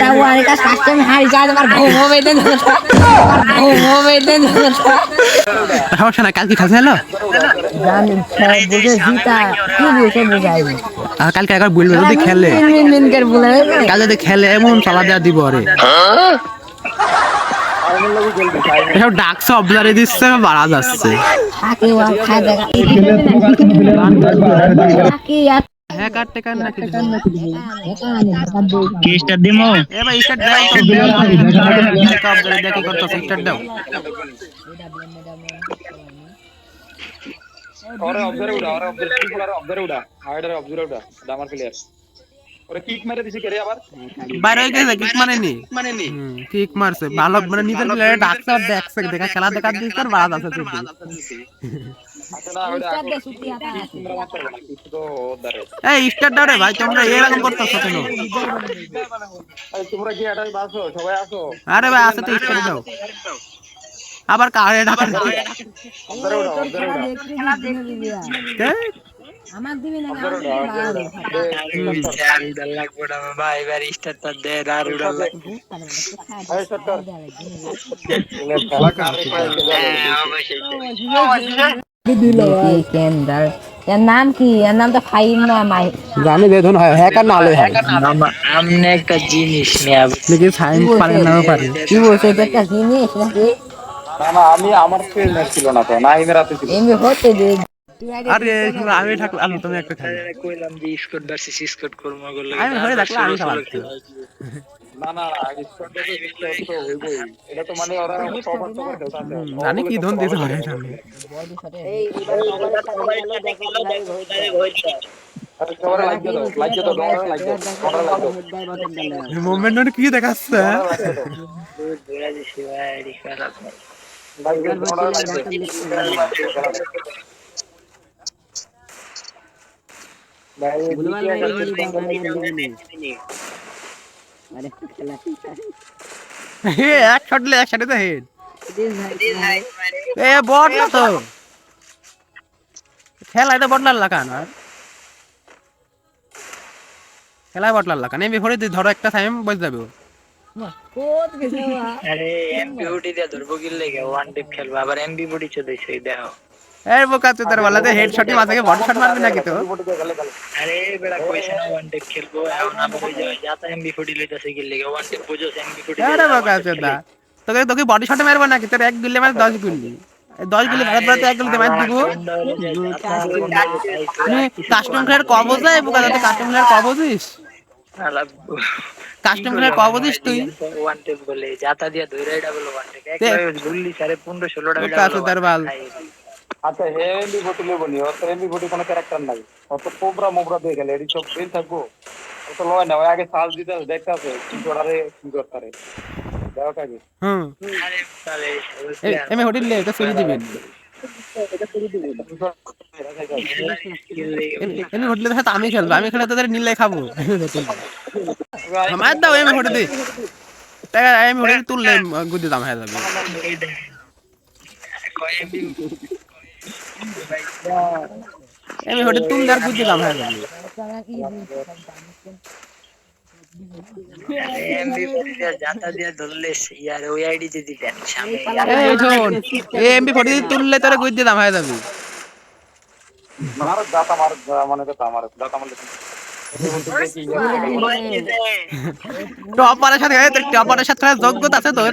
Tawarin ka custom hari যা তোমার ঘুম হবে দেন ঘুম হবে দেন সমস্যা না কালকে খেলতে হলো জানি বুঝে জিতা। কি বুঝে বুঝাইবি আর কালকে একবার বলবে যদি খেলে। মিন মিন মিন করে বলে কাল যদি খেলে এমন চালা দেওয়া দিব আরে। এসব অবজারে দিচ্ছে বাড়া যাচ্ছে। থাকি খায় দেখা। হ্যাঁ কাট না কিছু কি স্টার দিমো? এ ভাই স্টার্ট দাও তো দেখো অবজারে দেখি করতেছে স্টার্ট দাও। ওরে অবজারে উড়া ওরে অবজারে কি বলার অবজারে উড়া হাইডারে অবজারে উড়া দামার প্লেয়ার ওরে কিক মেরে দিছে কেরে আবার বাইরে হয়ে গেছে কিক মারেনি মারেনি কিক মারছে ভালো মানে নিজের প্লেয়ারে ডাকছে আর দেখছে দেখা খেলা দেখা আচ্ছা তো এই ভাই তোমরা এরকম করতেছো কেন আরে তোমরা কি এটাই বাসো সবাই আসো আরে ভাই আছে তো স্টার্ট দাও আবার কারে ডাকা অবজারে উড়া অবজারে উড়া আমার দিবি না অবজারে উড়া অবজারে লাগবো না ভাই এবার স্টারটা দে আর উড়া লাগবে আরে সত্তর কেন্দার এর নাম কি এর নাম তো ফাইন না মাই জানি বেদন হয় হ্যাকার না হলে হয় আমনে একটা জিনিস নিয়ে নাকি সাইন পারে নাও পারে কি বলছে এটা একটা জিনিস নাকি না না আমি আমার ফিল্ড ছিল না তো না ইমের রাতে ছিল এমনি হতে দে আরে শুনো আমি থাকলে আলো তুমি একটা খাই কইলাম যে স্কট ভার্সেস স্কট করব বলে আমি হয়ে থাকলে আমি খাবার না না আগে স্কোয়াডে তো হইবই এটা তো মানে ওরা সবার সবার জানি কি ধন দিতে হয় মোমেন্ট কি দেখাচ্ছে ভাই খারাপ লাইক দাও সবার লাইক দাও ভাই হে এক শট এক শটে তো হেড এ বট না তো। খেলায় তো বটলার লাগান আর খেলায় বটলার লাগান এমনি ভরে ধরো একটা টাইম বসে যাবে। আরে এমবি উঠি দিয়ে ধরবো লেগে ওয়ান টিপ খেলব। আবার এমবি বডি চলেছে দেখো। এই বোকা চোদার বেলাতে হেড শটই মাথাকে বডি শট মারবে নাকি তো আরে বেড়া কইছে না ওয়ান টিপ খেলব এখন আবার ওই যে যাতা এমবি ফুটি লইতাছে কি লেগে ওয়ান টিপ বুঝো এমবি ফুটি আরে বোকা চোদা। তোকে তোকে বডি শটে মারবো নাকি? তোর এক গুলি মানে দশ গুলি এই দশ গুলি ভারত ভারতে এক গুলিতে মার দিব। কাস্টম খেলার কবজ যায় বোকা যাতে কাস্টম খেলার কবজিস কাস্টম খেলার কবজিস তুই। ওয়ান টিপ বলে যাতা দিয়া ধরে এটা বলে ওয়ান টিপ তে- একবার গুল্লি সারে 15 16টা বোকা চোদার বাল। আচ্ছা হে এমবি ভোটি লইব নি, অত এমবি ভোটি কোনো ক্যারেক্টার নাই। অত কোবরা মোবরা দিয়ে গেলে এডি সব ফেল থাকব। অত লয় না, ওই আগে সাল দিতে দেখতে হবে কি জোড়ারে, কি করতারে দেখো কাগে হুম। এমনি হোটেল লে তো ফিরে দিবেন। আমি খেলব, আমি খেলে তোদের নিলে খাব। মার দাও এমনি হোটেল টাকা এমনি হোটেল তুললে গুদি দাম হয়ে যাবে। হোটেল তুললে আর গুদি দাম হয়ে তুললে তোর দাম যাবে। মারলে টপারের সাথে টপারের সাথে যোগ্যতা আছে তোর।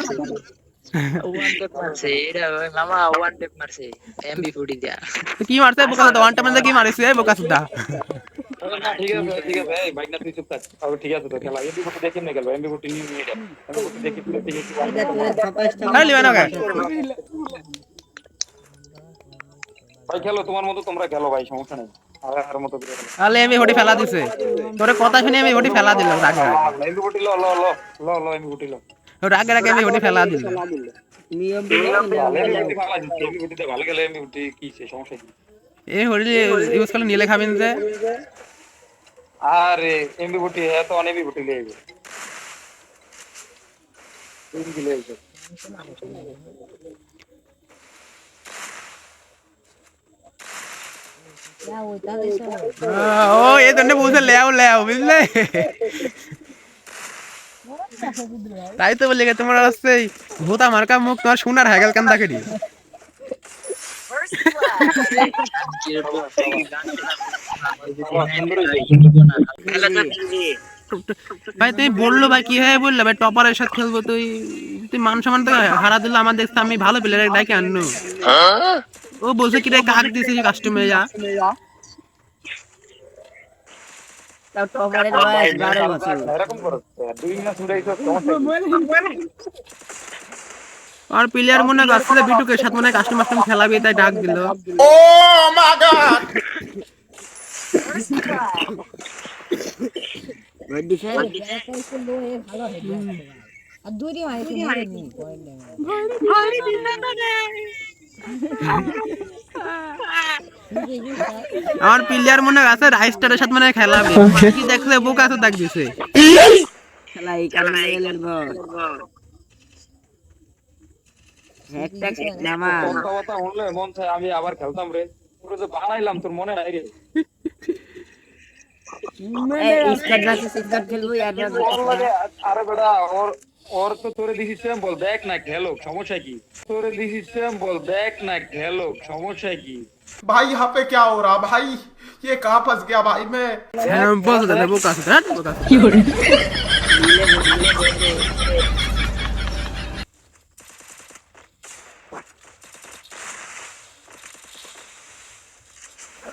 কি মারছে বোকা ওয়ান টাইম কি মারিস বোকা সুদা ঠিক আছে ঠিক আছে এই বাইক না তুই চুপ থাক আবে ঠিক আছে তো খেলা এমবি ভোটি দেখে নিয়ে গেল এমবি ভোটি নিয়ে নিয়ে গেল এমবি ভোটি দেখে তুই দেখে আরে লিবে না ভাই খেলো তোমার মতো তোমরা খেলো ভাই সমস্যা নেই আলে এমবি ফেলা দিছে তোরে কথা শুনে আমি হোটি ফেলা দিলাম রাগ এমবি লো লো লো লো এমবি লো রাগ রাগ আমি হোটি ফেলা এমবি ভোটি ভালো এমবি গেলে এমবি ভোটি কি সমস্যা কি? এই হোটি ইউজ করলে নিলে খাবেন যে। আরে এমবি ভোটি হ্যাঁ তো অনেক ভোটি লিয়ে গেছে। ওইটা দেশে আহ, ও এই জন্য বলছে লেও লেও বুঝলে? তাই তো বলি তোমার মুখ তোমার সোনার হয়ে গেল কেন ভাই তুমি বলল ভাই কি হয় বলল? ভাই টপারের সাথে খেলব তুই। তুই মান সম্মান তো হারা দিল আমার দেখতে আমি ভালো প্লেয়ার ডাকে আনলো ও বলছে কি রে কাক দিছিস কাস্টমে যা। তাও টপারের বয়স বারো বছর? আর প্লেয়ার মনে করছিল বিটুকে সাথে মনে কাস্টম মাস্টম খেলাবি তাই ডাক দিল। দিছে ভালো আর দুইটি মারি মারিনি আমার প্লেয়ার মনে আছে রাইস্টারের সাথে মনে খেলাবি কি দেখছে বুক আছে ডাক দিছে। খেলা এই কারণে নামা। কথা মন আমি আবার খেলতাম রে। পুরো যে বানাইলাম তোর মনে নাই রে? স্কট ভার্সেস স্কট খেলব আর ওর ওর তো তোরে দিছি বল দেখ না খেলো সমস্যা কি তোরে দিছি বল দেখ না খেলো সমস্যা কি भाई यहाँ पे क्या हो रहा भाई ये कहाँ फंस गया भाई मैं হ্যাঁ বলছে দাদা বুক আছে হ্যাঁ বুক আছে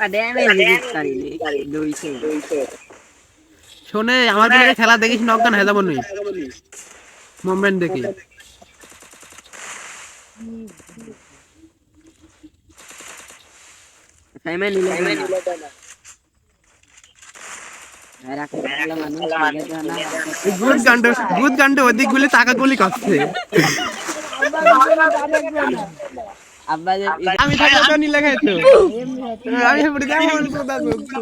ড্যামেজ দিতে পারিনি দুইশো শোনে আমার প্লেয়ারে খেলা দেখিস নকদান হয়ে যাবো নুই মুভমেন্ট দেখি সাইমন নিলে গুড গান্ড গুড গান্ড ওদিক গুলি টাকা গুলি কাটছে আব্বা যে আমি থাকলে তো নিলে খাইতো আমি বলি দেখো কথা বলছো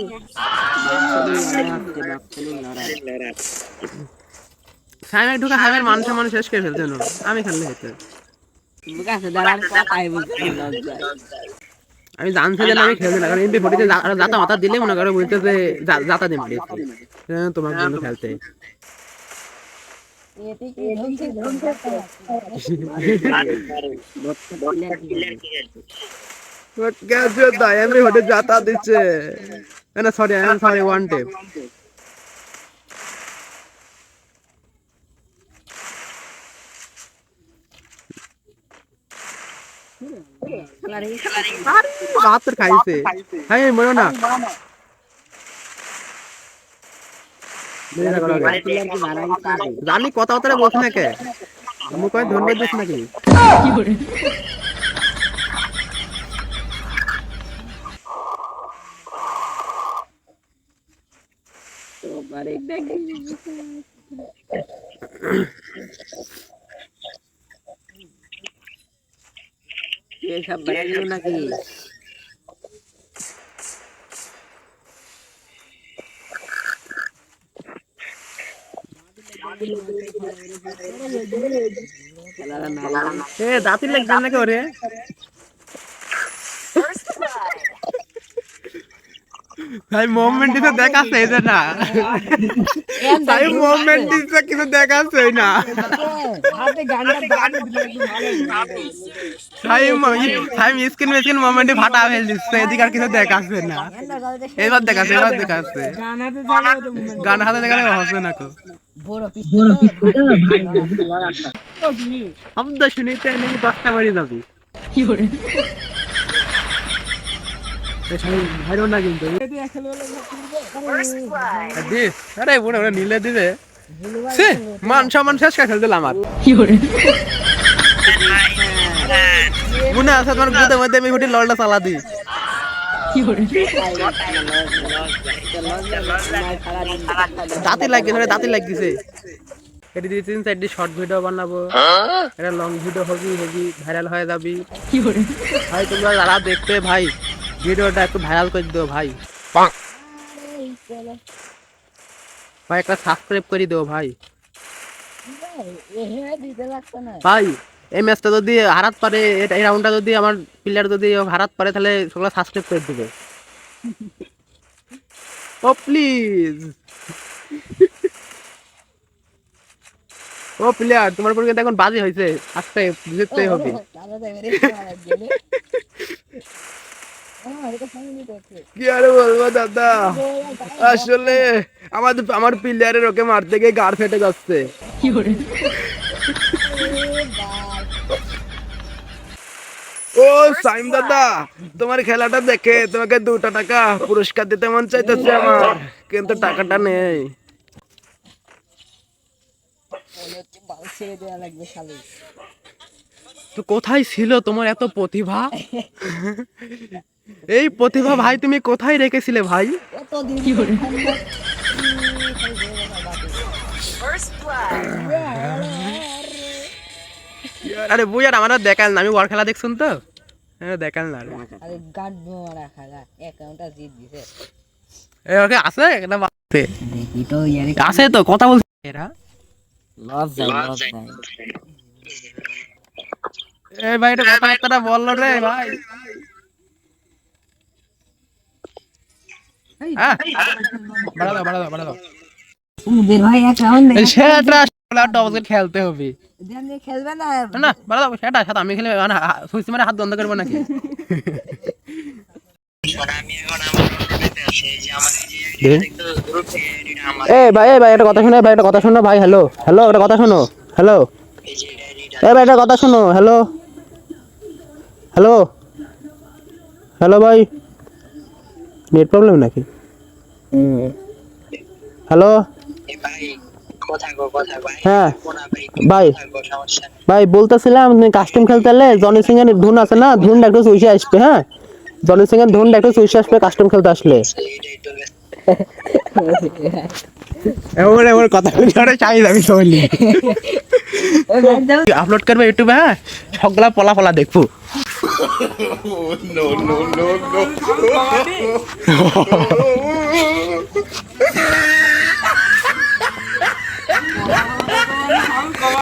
সাইমের ঢুকা সাইমের মান সম্মান শেষ করে ফেলছে না আমি খেললে আমি জানছি যে আমি খেলতে না কারণ এমপি ফোর্টিতে যাতা মাথা দিলে মনে করো বলতে যে যা- যাতা দিন তোমার জন্য খেলতে। যাতা দিচ্ছে। না sorry I am sorry one tape রাত্রে খাইছে হ্যাঁ মনে না জানি কথা কথা বলছি না কে আমি কয় ধন্যবাদ দিস নাকি এসব বেড়ে গেল নাকি দাঁতির লাগবে নাকি ওরে ভাই মুভমেন্ট দিতে দেখাচ্ছে এই যে না। ভাই মুভমেন্ট দিতে কিছু দেখাচ্ছে না। ভাই ভাই স্ক্রিন স্ক্রিন মুভমেন্টে ফাটা ফেল দিচ্ছে এদিকে আর কিছু দেখাচ্ছে না। এবার দেখাচ্ছে এবার দেখাচ্ছে। গান হাতে দেখালে হচ্ছে না কো বড় শব্দ শুনিতে নাকি দশটা বাড়ি যাবি। ভাইরো না কিন্তু। দি আরে বুড়ো ওরা নিলে দিবে। সে মান সম্মান শেষ করে ফেলতে আমার। মনে আছে তোমার গুদের মধ্যে আমি হুটি লড়টা চালা দি দাঁতি ধরে দাঁতি লাগিয়েছে এটি দিয়ে তিন চারটি শর্ট ভিডিও বানাবো। এটা লং ভিডিও হবি হেবি ভাইরাল হয়ে যাবি। ভাই তোমরা যারা দেখতে ভাই ভিডিওটা একটু ভাইরাল করে দিও ভাই। ভাই একটা সাবস্ক্রাইব করে দিও ভাই। ভাই এই ম্যাচটা যদি হারাত পারে এটা- এই রাউন্ডটা যদি আমার প্লেয়ার যদি হারাত পারে তাহলে সবাই সাবস্ক্রাইব করে দিবে। ও প্লিজ ও প্লেয়ার তোমার উপর কিন্তু এখন বাজি হয়েছে আস্তে জিততেই হবে। কি আর বলব দাদা? আসলে আমাদের আমার প্লেয়ারের ওকে মারতে গিয়ে গাড় ফেটে যাচ্ছে। ও সাইম দাদা তোমার খেলাটা দেখে তোমাকে দুটো টাকা পুরস্কার দিতে মন চাইতেছে আমার কিন্তু টাকাটা নেই। হচ্ছে বাল ছেড়ে দেওয়া লাগবে শালি তো কোথায় ছিল তোমার এত প্রতিভা? এই প্রতিভা ভাই তুমি কোথায় রেখেছিলে ভাই? আরে বুঝ আর আমার দেখাল না আমি ওয়ার খেলা দেখছুন তো হ্যাঁ দেখাল না আরে। আরে গাড মারা খালা অ্যাকাউন্টটা জিত দিছে। এ ওকে আছে? বা- আছে। তো ইয়ারে আছে তো কথা বলছে এরা। যায় যায় এই ভাই এটা কথাবার্তাটা বলল রে ভাই। বাড়া দাও বাড়া দাও বাড়া দাও। উদের ভাই অ্যাকাউন্ট এই সেটা খেলতে হবে। দেন খেলবে না। না বাড়া সেটা সাথে আমি খেলে মানে সুইচ মানে হাত বন্ধ করব নাকি? এ ভাই এ ভাই একটা কথা শোনো ভাই একটা কথা শোনো ভাই হ্যালো হ্যালো একটা কথা শোনো হ্যালো এ ভাই একটা কথা শোনো হ্যালো হ্যালো হ্যালো ভাই? নেট প্রবলেম নাকি? হ্যালো হ্যাঁ ভাই ভাই। বলতেছিলাম কাস্টম খেলতে এলে জনি সিং এর ধুন আছে না? ধুনটা একটু চুইসে আসবে হ্যাঁ? জনি সিং এর ধুনটা একটু চুইসে আসবে কাস্টম খেলতে আসলে। এবার এবার কথা বলে চাই আমি সবলি আপলোড করবে ইউটিউবে হ্যাঁ? সবগুলা পলা পলা দেখব। No, no, no, no.